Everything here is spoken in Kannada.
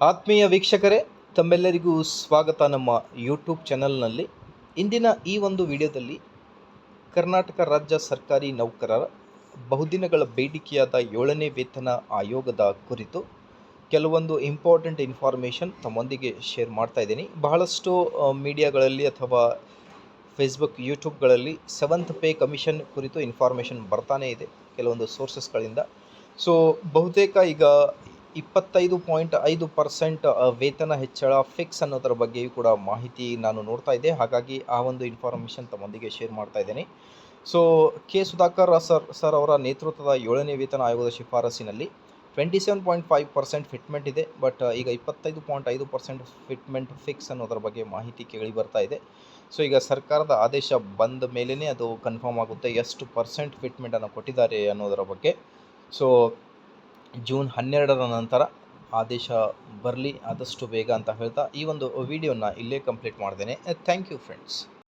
ಆತ್ಮೀಯ ವೀಕ್ಷಕರೇ, ತಮ್ಮೆಲ್ಲರಿಗೂ ಸ್ವಾಗತ ನಮ್ಮ ಯೂಟ್ಯೂಬ್ ಚಾನಲ್ನಲ್ಲಿ ಇಂದಿನ ಈ ಒಂದು ವಿಡಿಯೋದಲ್ಲಿ ಕರ್ನಾಟಕ ರಾಜ್ಯ ಸರ್ಕಾರಿ ನೌಕರರ ಬಹುದಿನಗಳ ಬೇಡಿಕೆಯಾದ ಏಳನೇ ವೇತನ ಆಯೋಗದ ಕುರಿತು ಕೆಲವೊಂದು ಇಂಪಾರ್ಟೆಂಟ್ ಇನ್ಫಾರ್ಮೇಷನ್ ತಮ್ಮೊಂದಿಗೆ ಶೇರ್ ಮಾಡ್ತಾ ಇದ್ದೀನಿ. ಬಹಳಷ್ಟು ಮೀಡಿಯಾಗಳಲ್ಲಿ ಅಥವಾ ಫೇಸ್ಬುಕ್ ಯೂಟ್ಯೂಬ್ಗಳಲ್ಲಿ ಸೆವೆಂತ್ ಪೇ ಕಮಿಷನ್ ಕುರಿತು ಇನ್ಫಾರ್ಮೇಷನ್ ಬರ್ತಾನೇ ಇದೆ, ಕೆಲವೊಂದು ಸೋರ್ಸಸ್ಗಳಿಂದ ಸೊ ಬಹುತೇಕ ಈಗ ಇಪ್ಪತ್ತೈದು ಪಾಯಿಂಟ್ ಐದು ಪರ್ಸೆಂಟ್ ವೇತನ ಹೆಚ್ಚಳ ಫಿಕ್ಸ್ ಅನ್ನೋದರ ಬಗ್ಗೆಯೂ ಕೂಡ ಮಾಹಿತಿ ನಾನು ನೋಡ್ತಾ ಇದ್ದೆ. ಹಾಗಾಗಿ ಆ ಒಂದು ಇನ್ಫಾರ್ಮೇಷನ್ ತಮ್ಮೊಂದಿಗೆ ಶೇರ್ ಮಾಡ್ತಾ ಇದ್ದೇನೆ. So K Sudhakar sir sir ಅವರ ನೇತೃತ್ವದ ಏಳನೇ ವೇತನ ಆಯೋಗದ ಶಿಫಾರಸಿನಲ್ಲಿ twenty seven point five percent fitment ಇದೆ ಬಟ್ ಈಗ ಇಪ್ಪತ್ತೈದು ಪಾಯಿಂಟ್ ಐದು ಪರ್ಸೆಂಟ್ ಫಿಟ್ಮೆಂಟ್ ಫಿಕ್ಸ್ ಅನ್ನೋದರ ಬಗ್ಗೆ ಮಾಹಿತಿ ಕೇಳಿ ಬರ್ತಾ ಇದೆ. ಸೊ ಈಗ ಸರ್ಕಾರದ ಆದೇಶ ಬಂದ ಮೇಲೇ ಅದು ಕನ್ಫರ್ಮ್ ಆಗುತ್ತೆ. ಎಷ್ಟು ಪರ್ಸೆಂಟ್ ಫಿಟ್ಮೆಂಟನ್ನು ಕೊಟ್ಟಿದ್ದಾರೆ ಅನ್ನೋದರ ಬಗ್ಗೆ. ಸೊ ಜೂನ್ ಹನ್ನೆರಡರ ನಂತರ ಆದೇಶ ಬರಲಿ, ಆದಷ್ಟು ಬೇಗ ಅಂತ ಹೇಳ್ತಾ ಈ ಒಂದು ವಿಡಿಯೋನ ಇಲ್ಲೇ ಕಂಪ್ಲೀಟ್ ಮಾಡ್ತೇನೆ ಥ್ಯಾಂಕ್ ಯು ಫ್ರೆಂಡ್ಸ್